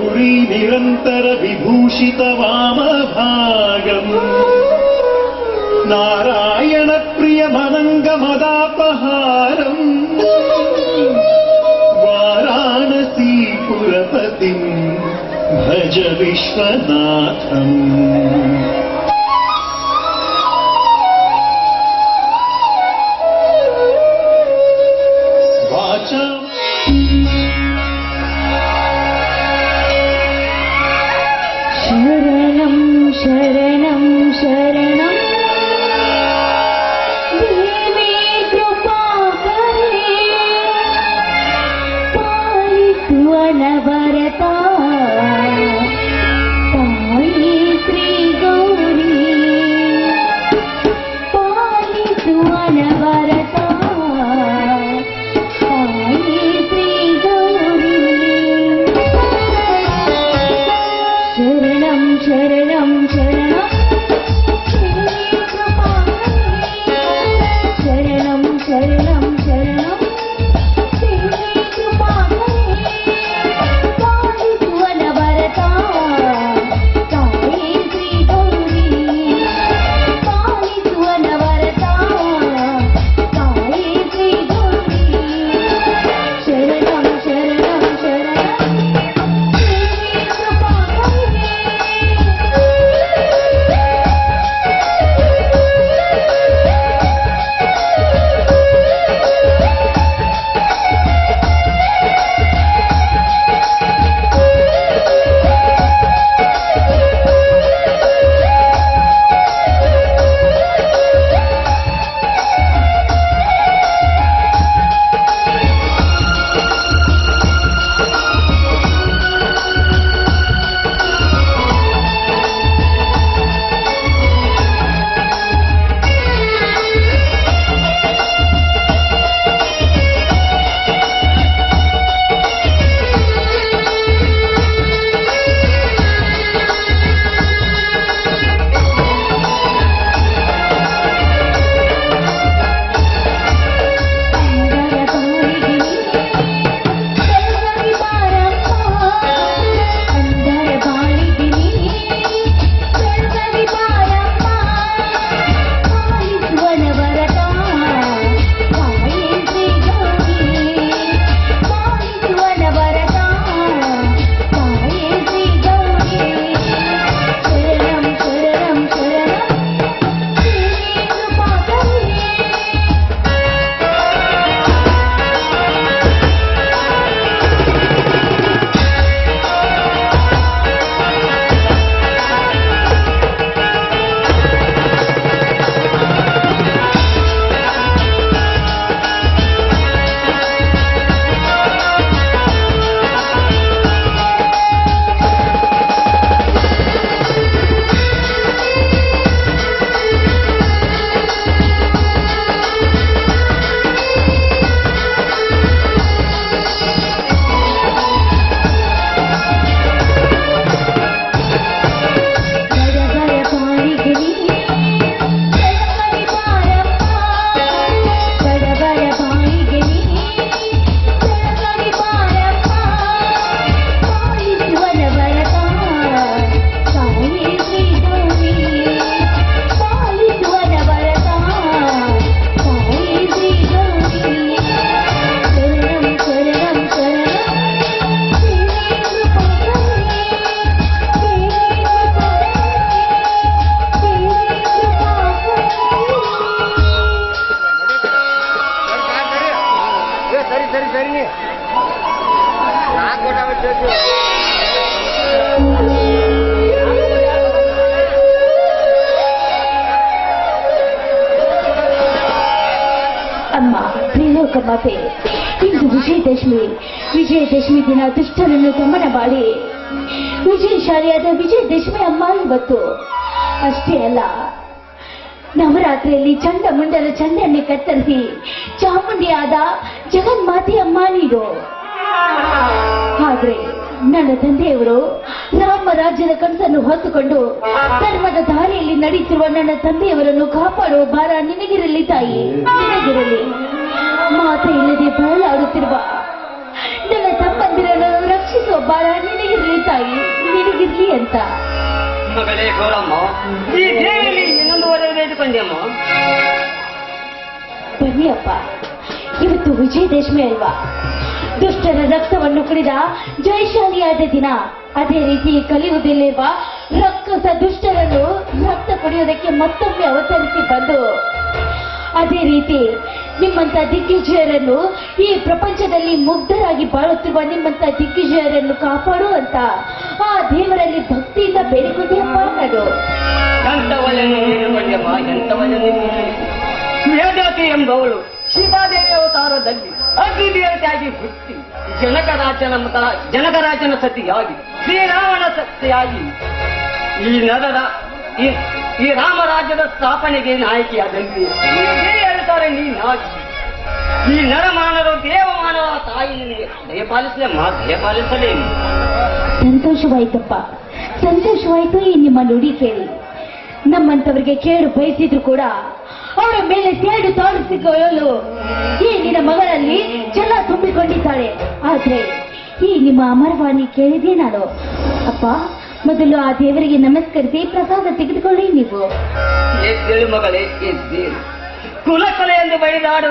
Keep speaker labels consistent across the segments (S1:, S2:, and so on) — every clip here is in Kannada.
S1: गौरी निरन्तर विभूषित वामभागम् नारायणप्रियमनङ्गमदापहारम् वाराणसीपुरपतिम् भज विश्वनाथम्
S2: ವಿಜಯದಶಮಿ ಅಮ್ಮ ಇವತ್ತು? ಅಷ್ಟೇ ಅಲ್ಲ. ನವರಾತ್ರಿಯಲ್ಲಿ ಚಂಡ ಮುಂಡಲ ಚಂಡನ್ನೇ ಕತ್ತರಿಸಿ ಚಾಮುಂಡಿಯಾದ ಜಗನ್ಮಾತೆ ಅಮ್ಮ ನೀಡು. ಆದ್ರೆ ನನ್ನ ತಂದೆಯವರು ರಾಮ ರಾಜ್ಯದ ಕನಸನ್ನು ಹೊತ್ತುಕೊಂಡು ಧರ್ಮದ ದಾರಿಯಲ್ಲಿ ನಡೆಯುತ್ತಿರುವ ನನ್ನ ತಂದೆಯವರನ್ನು ಕಾಪಾಡುವ ಭಾರ ನಿನಗಿರಲಿ ತಾಯಿ. ನಿನಗಿರಲಿ. ಮಾತೆ ಇಲ್ಲದೆ ಬಳಲಾಡುತ್ತಿರುವ ನನ್ನ ತಮ್ಮಂದಿರನ್ನು ರಕ್ಷಿಸುವ ನಿನಗೆ ನಿನಗಿರಲಿ
S1: ತಾಯಿ ನಿನಗಿರ್ಲಿ ಅಂತ.
S3: ಮಗಳೇ ಗೌರಮ್ಮ ಈ ಇನ್ನೊಂದು ವರವು
S1: ಬನ್ನಿ ಅಪ್ಪ ಇವತ್ತು ವಿಜಯದಶಮಿ ಅಲ್ವಾ? ದುಷ್ಟರ ರಕ್ತವನ್ನು ಕುಡಿದ ಜಯಶಾಲಿಯಾದ ದಿನ. ಅದೇ ರೀತಿ ಕಲಿಯುವುದಿಲ್ಲಿರುವ ರಕ್ಕಸ ದುಷ್ಟರನ್ನು ರಕ್ತ ಕುಡಿಯೋದಕ್ಕೆ ಮತ್ತೊಮ್ಮೆ ಅವತರಿಸಿ ಬಂದು. ಅದೇ ರೀತಿ ನಿಮ್ಮಂತ ದಿಗ್ವಿಜಯರನ್ನು ಈ ಪ್ರಪಂಚದಲ್ಲಿ ಮುಗ್ಧರಾಗಿ ಬಾಳುತ್ತಿರುವ ನಿಮ್ಮಂತ ದಿಗ್ವಿಜಯರನ್ನು ಕಾಪಾಡುವಂತ ಆ ದೇವರಲ್ಲಿ ಭಕ್ತಿಯಿಂದ ಬೇಡಿಕೊಂಡೆಯಪ್ಪ
S3: ಪಾಡು ಮೇಧಾತಿ ಎಂಬವಳು ಸೀತಾದೇವಿ ಅವತಾರದಲ್ಲಿ ಅಗ್ನಿ ದೇವತೆಯಾಗಿ ಹುಟ್ಟಿ ಜನಕರಾಜನ ಮತ, ಜನಕರಾಜನ ಸತಿಯಾಗಿ ಶ್ರೀರಾಮನ ಸತಿಯಾಗಿ ಈ ನಗರ, ಈ- ಈ ರಾಮರಾಜ್ಯದ ಸ್ಥಾಪನೆಗೆ ನಾಯಕಿಯಾದಂತೆ ಹೇಳ್ತಾರೆ ನೀ ನಾಗಿ ಈ ನರಮಾನರು ದೇವಮಾನವ ತಾಯಿ ನಿನಗೆ ದಯಪಾಲಿಸಲೇ ಮಾ ದಯಪಾಲಿಸಲೇ
S1: ಸಂತೋಷವಾಯ್ತಪ್ಪ. ಸಂತೋಷವಾಯ್ತು ಈ ನಿಮ್ಮ ನುಡಿ ಕೇಳಿ ನಮ್ಮಂತವರಿಗೆ ಕೇಳು ಬಯಸಿದ್ರು ಕೂಡ ಅವರ ಮೇಲೆ ಸೇಡು ತೋರಿಸಿಕೊಳ್ಳಲು ಈ ನಿನ್ನ ಮಗಳಲ್ಲಿ ಜಲ ತುಂಬಿಕೊಂಡಿದ್ದಾಳೆ. ಆದ್ರೆ ಈ ನಿಮ್ಮ ಅಮರವಾಣಿ ಕೇಳಿದೆ ನಾನು? ಅಪ್ಪ ಮೊದಲು ಆ ದೇವರಿಗೆ ನಮಸ್ಕರಿಸಿ ಪ್ರಸಾದ ತೆಗೆದುಕೊಳ್ಳಿ ನೀವು.
S3: ಎದ್ದೇಳು ಮಗಳೇ ಎದ್ದೇಳು ಕುಲಕಲೆ ಎಂದು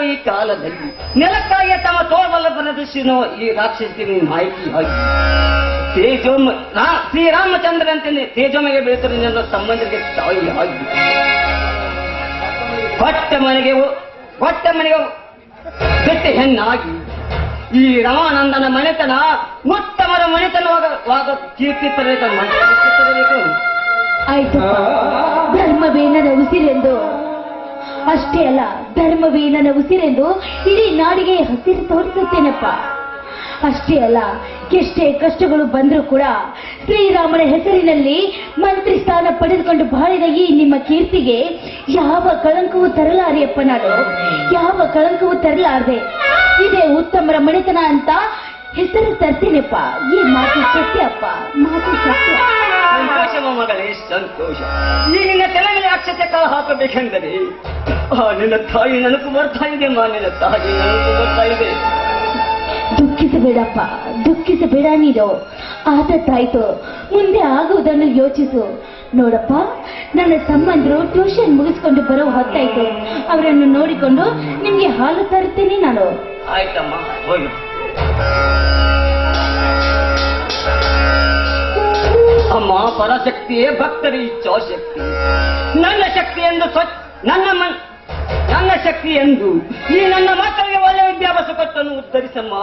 S3: ಈ ಕಾಲದಲ್ಲಿ ನೆಲಕ್ಕಾಗಿ ತಮ್ಮ ತೋರ್ಬಲ ಪ್ರದರ್ಶಿನೋ ಈ ರಾಕ್ಷಸಿನ ಮಾಹಿತಿ ಆಗಿ ತೇಜೋಮ, ರಾ- ಶ್ರೀರಾಮಚಂದ್ರಂತೆ ತೇಜೋಮಗೆ ಬೆಳೆತರು ನನ್ನ ಸಂಬಂಧಕ್ಕೆ ತಾಯಿ ಆಗಿ ಕೊಟ್ಟ ಮನೆಗೆ ಕೊಟ್ಟ ಮನೆಗೆ ಗಟ್ಟಿ ಹೆಣ್ಣಾಗಿ ಈ ರಾಮಾನಂದನ ಮನೆತನ ಉತ್ತಮರ ಮನೆತನವಾಗ ಕೀರ್ತಿ ತರಬೇಕು ಆಯ್ತು.
S1: ಆಯ್ತಪ್ಪ ಉಸಿರೆಂದು. ಅಷ್ಟೇ ಅಲ್ಲ ಧರ್ಮವೇನನ ಉಸಿರೆಂದು ಇಡೀ ನಾಡಿಗೆ ಹಸಿರು ತೋರಿಸುತ್ತೇನಪ್ಪ. ಅಷ್ಟೇ ಅಲ್ಲ, ಎಷ್ಟೇ ಕಷ್ಟಗಳು ಬಂದರೂ ಕೂಡ ಶ್ರೀರಾಮನ ಹೆಸರಿನಲ್ಲಿ ಮಂತ್ರಿ ಸ್ಥಾನ ಪಡೆದುಕೊಂಡು ಬಾಳಿದ ಈ ನಿಮ್ಮ ಕೀರ್ತಿಗೆ ಯಾವ ಕಳಂಕವೂ ತರಲಾರಿಯಪ್ಪ ನಾನು ಯಾವ ಕಳಂಕವೂ ತರಲಾರದೆ. ಇದೇ ಉತ್ತಮರ ಮಣಿತನ ಅಂತ ಹೆಸರು ತರ್ತೀನಪ್ಪ. ಈ ಮಾತು ಸತ್ಯಪ್ಪ ಮಾತು ಸತ್ಯ.
S3: ಸಂತೋಷ. ಈ ನಿನ್ನ ತಲೆಗೆ ಅಕ್ಷತೆ ಹಾಕಬೇಕೆಂದರೆ, ಆ ನಿನ್ನ ತಾಯಿ ನನಕು ಬರ್ತಾ ಇದೆ, ಮಾ ತಾಯಿ ನನಕು ಬರ್ತಾ ಇದೆ.
S1: ದುಃಖಿಸಬೇಡಪ್ಪ, ದುಃಖಿಸಬೇಡ ನೀನು. ಆದತ್ತಾಯ್ತು ಮುಂದೆ ಆಗುವುದನ್ನು ಯೋಚಿಸು. ನೋಡಪ್ಪ, ನನ್ನ ಸಂಬಂಧರು ಟ್ಯೂಷನ್ ಮುಗಿಸ್ಕೊಂಡು ಬರೋ ಹೊತ್ತಾಯ್ತು. ಅವರನ್ನು ನೋಡಿಕೊಂಡು ನಿಮ್ಗೆ ಹಾಲು ತರುತ್ತೇನೆ ನಾನು.
S3: ಆಯ್ತಮ್ಮ, ಹೋಗಿ. ಅಮ್ಮ, ಪರಶಕ್ತಿಯೇ ಭಕ್ತರ ಇಚ್ಛಾಶಕ್ತಿ ನನ್ನ ಶಕ್ತಿ ಎಂದು ಸ್ವಚ್ಛ ನನ್ನ ಮನ್ ನನ್ನ ಶಕ್ತಿ ಎಂದು ಈ ನನ್ನ ಮಕ್ಕಳಿಗೆ ಒಳ್ಳೆ ವಿದ್ಯಾಭ್ಯಾಸ ಕೊಟ್ಟನ್ನು ಉದ್ಧರಿಸಮ್ಮ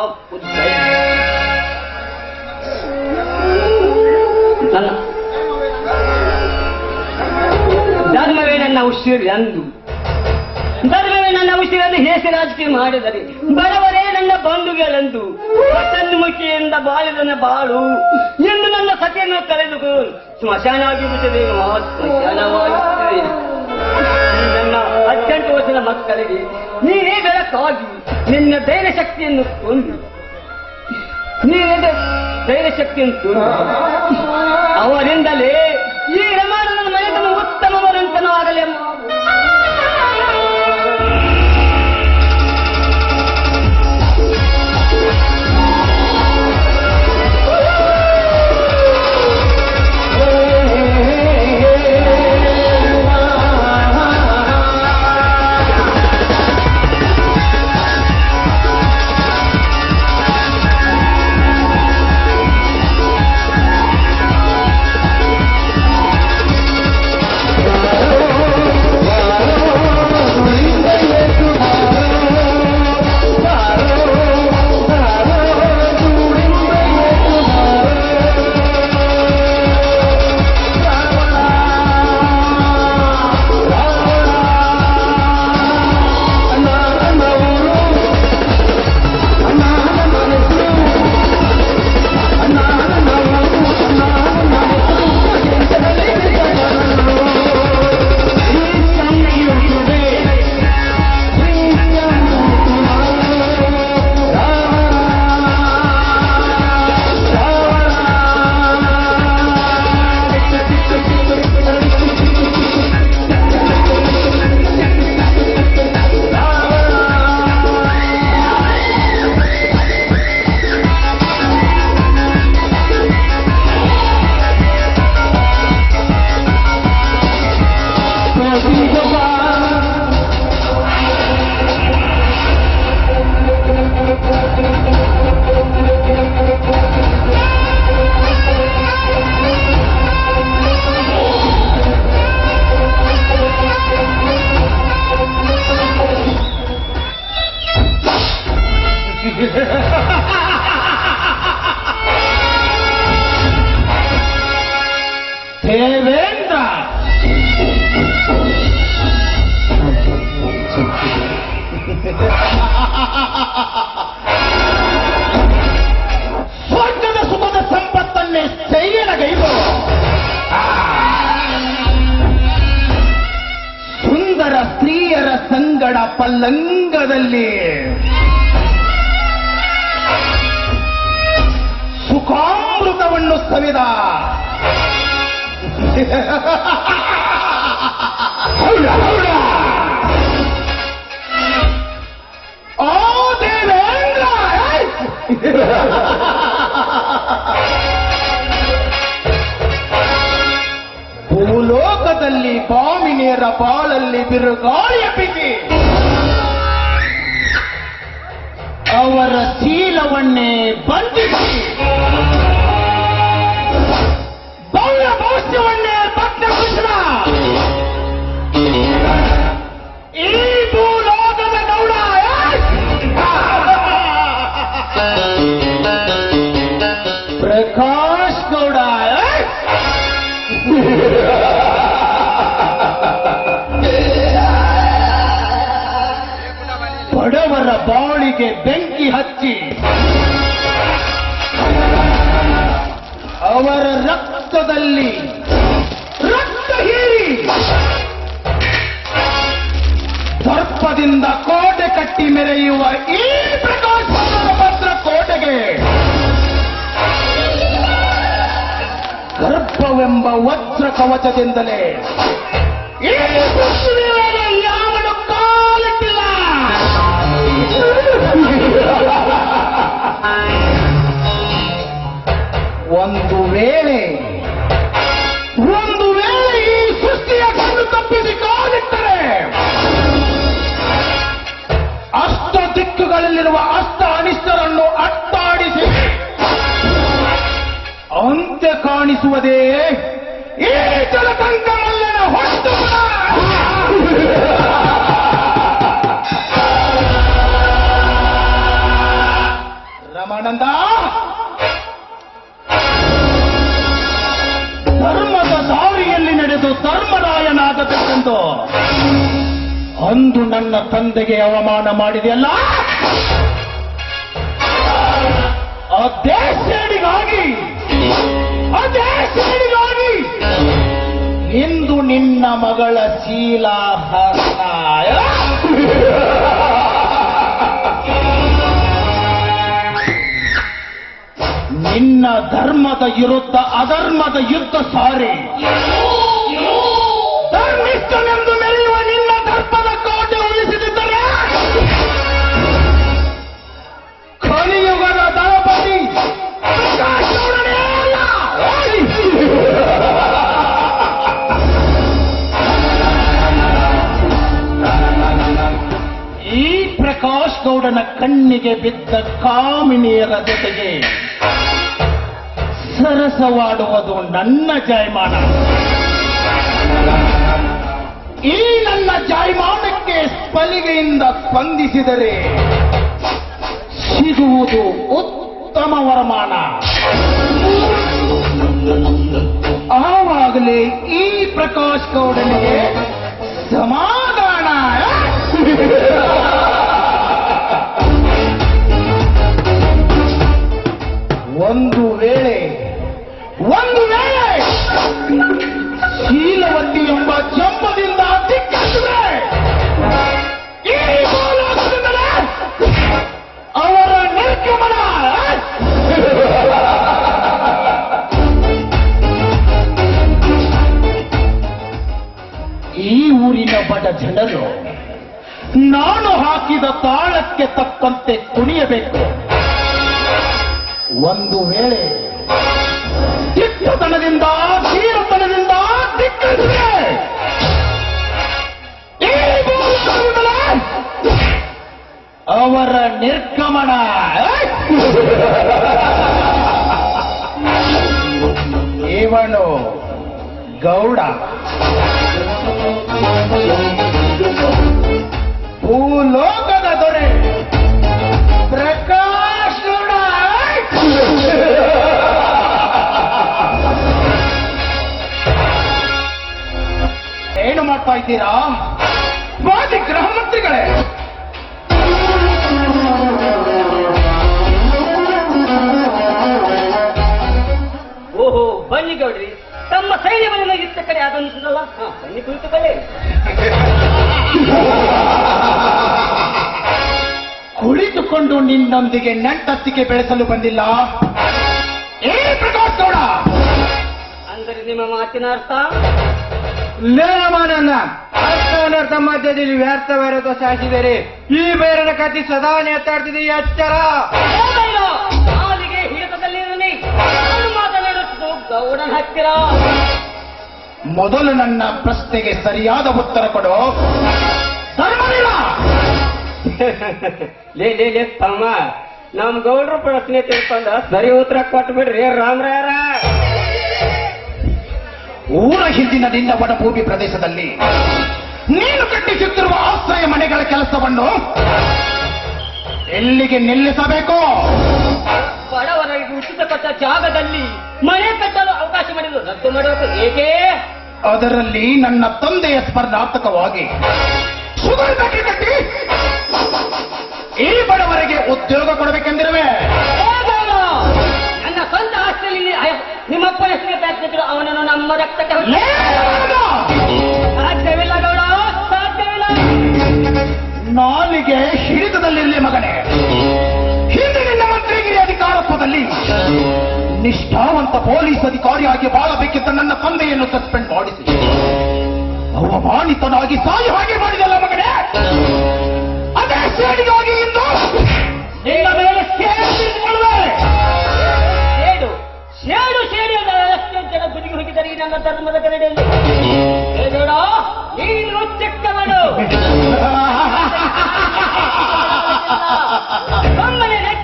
S3: ಧರ್ಮವೇ ನನ್ನ ಉಸಿರು ಎಂದು. ಧರ್ಮವೇ ನನ್ನ ಉಸಿರನ್ನು ಹೇಸಿ ರಾಜಕೀಯ ಮಾಡಿದರೆ? ಬಡವರೇ ನನ್ನ ಬಂಧುಗಳೆಂದು. ಮುಖಿಯಿಂದ ಬಾಳಿದನ ಬಾಳು. ಎಂದು ನನ್ನ ಸತಿಯನ್ನು ಕರೆದುಕೊಂಡು ಸ್ಮಶಾನ ಆಗಿಬಿಟ್ಟಿದೆ ಸ್ಮಶಾನವಾಗಿಬಿಟ್ಟಿದೆ ಹದಿನೆಂಟು ವರ್ಷದ ಮಕ್ಕಳಿಗೆ ನೀನೇ ಬೆಳಕಾಗಿ ನಿನ್ನ ಧೈರ್ಯ ಶಕ್ತಿಯನ್ನು ಕೊಂಡು ನೀನೇ ಧೈರ್ಯ ಶಕ್ತಿಯನ್ನು ಅವರಿಂದಲೇ
S4: ಹೌಡ, ಹೌದಾ ಓ ದೇವೇಂದ್ರ ಭೂಲೋಕದಲ್ಲಿ ಬಾಮಿನಿಯರ ಬಾಳಲ್ಲಿ ಬಿರುಗಾಳಿಯ ಬಿಸಿ ಅವರ ಶೀಲವನ್ನೇ ಬಂಧಿಸಿ. ಬಾಳಿಗೆ ಬೆಂಕಿ ಹಚ್ಚಿ ಅವರ ರಕ್ತದಲ್ಲಿ ರಕ್ತ ಹೀರಿ ಸರ್ಪದಿಂದ ಕೋಟೆ ಕಟ್ಟಿ ಮೆರೆಯುವ ಈ ಪ್ರಕಾಶ ಪತ್ರ ಕೋಟೆಗೆ ಗರ್ಭವೆಂಬ ವಜ್ರ ಕವಚದಿಂದಲೇ ಒಂದು ವೇಳೆ ಒಂದು ವೇಳೆ ಈ ಸೃಷ್ಟಿಯ ಕಣ್ಣು ತಪ್ಪಿಸಿ ಕಾಲಿಟ್ಟರೆ, ಅಷ್ಟ ದಿಕ್ಕುಗಳಲ್ಲಿರುವ ಅಷ್ಟ ಅನಿಷ್ಟರನ್ನು ಅಟ್ಟಾಡಿಸಿ, ಅಂತ್ಯ ಕಾಣಿಸುವುದೇ ನನ್ನ ತಂದೆಗೆ ಅವಮಾನ ಮಾಡಿದೆಯಲ್ಲ? ಅಧ್ಯಕ್ಷಿಗಾಗಿ ಅಧ್ಯಕ್ಷಿಗಾಗಿ ಇಂದು ನಿನ್ನ ಮಗಳ ಶೀಲಾಹರಣ ನಿನ್ನ ಧರ್ಮದ ವಿರುದ್ಧ ಅಧರ್ಮದ ಯುದ್ಧ ಸಾರಿ. ಕಣ್ಣಿಗೆ ಬಿದ್ದ ಕಾಮಿನಿಯರ ಜೊತೆಗೆ ಸರಸವಾಡುವುದು ನನ್ನ ಜಾಯಮಾನ. ಈ ನನ್ನ ಜಾಯಮಾನಕ್ಕೆ ಸ್ಪಲಿಗೆಯಿಂದ ಸ್ಪಂದಿಸಿದರೆ ಸಿಗುವುದು ಉತ್ತಮ ವರಮಾನ. ಆವಾಗಲೇ ಈ ಪ್ರಕಾಶ್ ಗೌಡನಿಗೆ ಸಮಾಧಾನ ಒಂದು ವೇಳೆ ಅವರ ನಿರ್ಗಮನ. ಇವನು ಗೌಡ. ಭೂಲೋಕದ ದೊರೆ. ಪ್ರಕಾಶ್ ಏನು ಮಾಡ್ತಾ ಇದ್ದೀರಾ? ಮಾಜಿ ಗೃಹ ಮಂತ್ರಿಗಳೇ
S3: ಬನ್ನಿ ಗೌಡ್ರಿ ತಮ್ಮ ಸೈನ್ಯವನ್ನು ಇತ್ತ ಕಡೆ ಆಗಮಿಸಿದಲ್ಲ ಬನ್ನಿ ಕುಳಿತು ಕಲೆ
S4: ಕುಳಿತುಕೊಂಡು ನಿನ್ನೊಂದಿಗೆ ನಂಟಸ್ತಿಕೆ ಬೆಳೆಸಲು ಬಂದಿಲ್ಲ? ಏ ಪ್ರಕಾಶ್ ಗೌಡ!
S3: ಅಂದರೆ ನಿಮ್ಮ ಮಾತಿನ ಅರ್ಥ?
S5: ಲೇನಮಾನನ್ನ ಅರ್ಥಾನರ್ಥ ಮಧ್ಯದಲ್ಲಿ ವ್ಯರ್ಥ ಬೇರೆದು ಸಾಯಿಸಿದರೆ ಈ ಬೇರನ ಕತಿ ಸದಾ ನೇತಾಡ್ತಿದೆ ಎಚ್ಚರ!
S3: ಗೌಡನ ಹತ್ತಿರ
S4: ಮೊದಲು ನನ್ನ ಪ್ರಶ್ನೆಗೆ ಸರಿಯಾದ ಉತ್ತರ ಕೊಡು!
S5: ಲೇ ಲೇ ಲೇ ತಮ್ಮ. ನಮ್ ಗೌಡ್ರ ಪ್ರಶ್ನೆ ತಿಳ್ಕೊಂಡ ಸರಿ ಉತ್ತರ ಕೊಟ್ಬಿಡ್ರಿ ರಾಮರಾಯರ
S4: ಊರ ಹಿಂದಿನ ನಿನ್ನ ವನಭೂಮಿ ಪ್ರದೇಶದಲ್ಲಿ ನೀನು ಕಟ್ಟಿಸುತ್ತಿರುವ ಆಶ್ರಯ ಮನೆಗಳ ಕೆಲಸವನ್ನು ಎಲ್ಲಿಗೆ ನಿಲ್ಲಿಸಬೇಕು?
S3: ಬಡವರಿಗೆ ಉಚಿತ ಕೊಟ್ಟ ಜಾಗದಲ್ಲಿ ಮನೆ ಕಟ್ಟಲು ಅವಕಾಶ ಮಾಡಿದ್ರು. ರದ್ದು ಮಾಡಬೇಕು ಏಕೆ?
S4: ಅದರಲ್ಲಿ ನನ್ನ ತಂದೆಯ ಸ್ಪರ್ಧಾತ್ಮಕವಾಗಿ ಕಟ್ಟಿ ಈ ಬಡವರಿಗೆ ಉದ್ಯೋಗ ಕೊಡಬೇಕೆಂದಿರುವೆ.
S3: ನನ್ನ ಸ್ವಂತ ಆಸ್ತಿಯಲ್ಲಿ ನಿಮ್ಮಪ್ಪ ಹೆಸರಿಗೆ ಪ್ರಯತ್ನಿಸಿದ್ರು ಅವನನ್ನು ನಮ್ಮ ರಕ್ತಕ್ಕೆ! ಸಾಧ್ಯವಿಲ್ಲ ಗೌಡ ಸಾಧ್ಯವಿಲ್ಲ.
S4: ನಾಲಿಗೆ ಹಿಡಿತದಲ್ಲಿರಲಿ ಮಗನೇ. ಅಧಿಕಾರತ್ವದಲ್ಲಿ ನಿಷ್ಠಾವಂತ ಪೊಲೀಸ್ ಅಧಿಕಾರಿಯಾಗಿ ಬಾಳಬೇಕಿದ್ದ ನನ್ನ ತಂದೆಯನ್ನು ಸಸ್ಪೆಂಡ್ ಮಾಡಿಸಿ. ಅವಮಾನಿತನಾಗಿ ಸಾಯಿ ಹಾಗೆ ಮಾಡಿದಲ್ಲ ಮಗನೇ? ಅದೇ ಸೇಡಿಗಾಗಿ ಇಂದು ನಿನ್ನ ಮೇಲೆ ಸೇರಿಸಿಕೊಳ್ಳುವೆ
S3: ಸೇಡು ಸೇಡು ಸೇಡಿ ಎಷ್ಟು ಜನ ಬುದಿಗೆ ಹೋಗಿದ್ದಾರೆ ಈ ನನ್ನ ಧರ್ಮದ ಕನ್ನಡಿಯಲ್ಲಿ ನೀನು ಚಿಕ್ಕವನು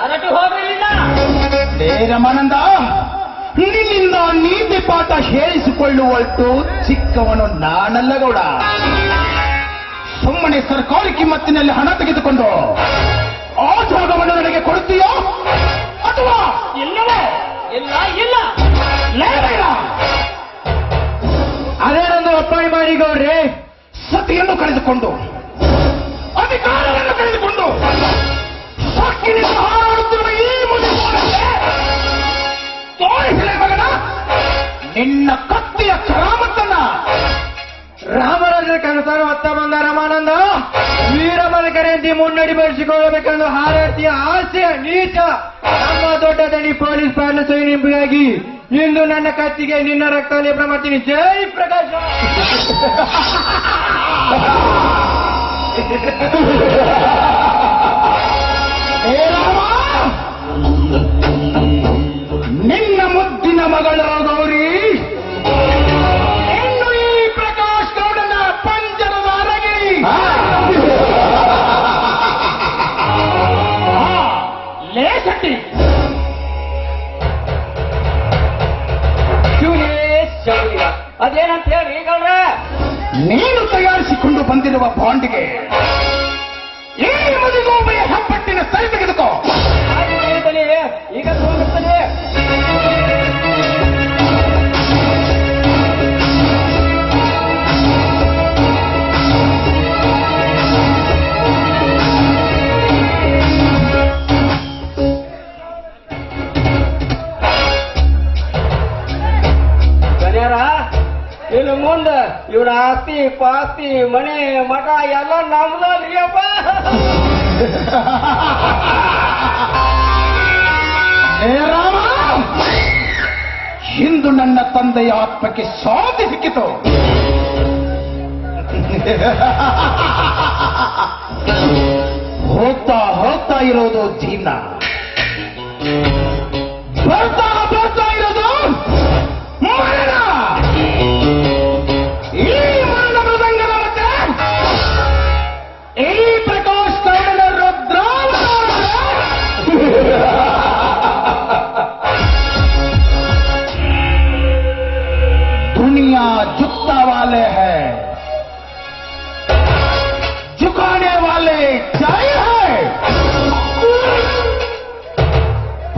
S3: ಹೊರಟು ಹೋಗಲಿಲ್ಲ.
S4: ಲೇ ರಮಾನಂದ ನಿನ್ನಿಂದ ನೀತಿ ಪಾಠ ಹೇಳಿಸಿಕೊಳ್ಳುವಷ್ಟು ಚಿಕ್ಕವನು ನಾನಲ್ಲ ಗೌಡ. ಸುಮ್ಮನೆ ಸರ್ಕಾರಿ ಕಿಮ್ಮತ್ತಿನಲ್ಲಿ ಹಣ ತೆಗೆದುಕೊಂಡು ಆ ಜಾಗವನ್ನು ನನಗೆ ಕೊಡುತ್ತೀಯೋ ಅಥವಾ ಇಲ್ಲವೇ?
S3: ಇಲ್ಲ ಇಲ್ಲ.
S4: ಅದೇ ನನ್ನ
S5: ಅದೇನೊಂದು ಒಪ್ಪಾಯಿ ಮಾಡಿ ಗೌಡ್ರಿ?
S4: ಸತಿಯನ್ನು ಕಳೆದುಕೊಂಡು ಅಧಿಕಾರವನ್ನು ಕಳೆದುಕೊಂಡು ಸಾಕಿನಿಂದ ತೋರಿಸಲೇ ಮಗನ ನಿನ್ನ ಕತ್ತಿಯ ಕರಾಮತ್ತನ್ನ
S5: ರಾಮರಾಜರ ಕನಸನ್ನು ಹೊತ್ತ ಬಂದ ರಮಾನಂದ ವೀರಮನ ಮುನ್ನಡಿ ಬೆಳೆಸಿಕೊಳ್ಳಬೇಕೆಂದು ಹಾರಾಡ್ತಿಯ ಆಸೆ, ನೀಚ, ನಮ್ಮ ದೊಡ್ಡ ದಣಿ ಪೊಲೀಸ್ ಪಾಲನ ಸೈನಿಕರಾಗಿ ಇಂದು ನನ್ನ ಕತ್ತಿಗೆ ನಿನ್ನ ರಕ್ತ ಲೇಪನ ಮಾಡ್ತೀನಿ ಜೈ ಪ್ರಕಾಶ!
S4: ಏ ರಾಮ! ಮುದ್ದಿನ ಮಗಳ ಗೌರಿ ಇನ್ನು ಈ ಪ್ರಕಾಶ್ ಗೌಡನ ಪಂಜರದ ಅರಗಿ ಲೇಸಟ್ಟಿ
S3: ಶಿವನೇ ಶೌರ್ಯ. ಅದೇನಂತ ಹೇಳಿ ಗೌಡ್ರ
S4: ನೀನು ತಯಾರಿಸಿಕೊಂಡು ಬಂದಿರುವ ಬಾಂಡ್ಗೆ ಈ ಮದುವೆ ಹೆಬ್ಬಟ್ಟಿನ ಸರಿ ತೆಗೆದುಕೋ.
S3: ಈಗ ಪಾಸಿ ಇವ್ರ ಆಸ್ತಿ ಪಾಸ್ತಿ, ಮನೆ, ಮಠ, ಎಲ್ಲ
S4: ರಾಮ ಇಂದು ನನ್ನ ತಂದೆಯ ಆತ್ಮಕ್ಕೆ ಶಾಂತಿ ಸಿಕ್ಕಿತು. ಹೋಗ್ತಾ ಹೋಗ್ತಾ ಇರೋದು ಜೀವನ ಬರ್ತಾ ಬರ್ತಾ ಇರೋದು ಮರಣ.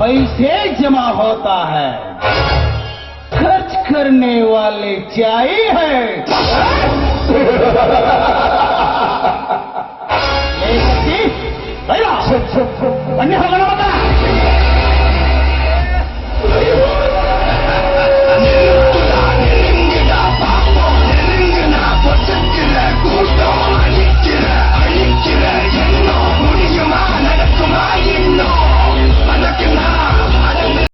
S4: पैसे जमा होता है। खर्च करने वाले चाहिए है। अन्य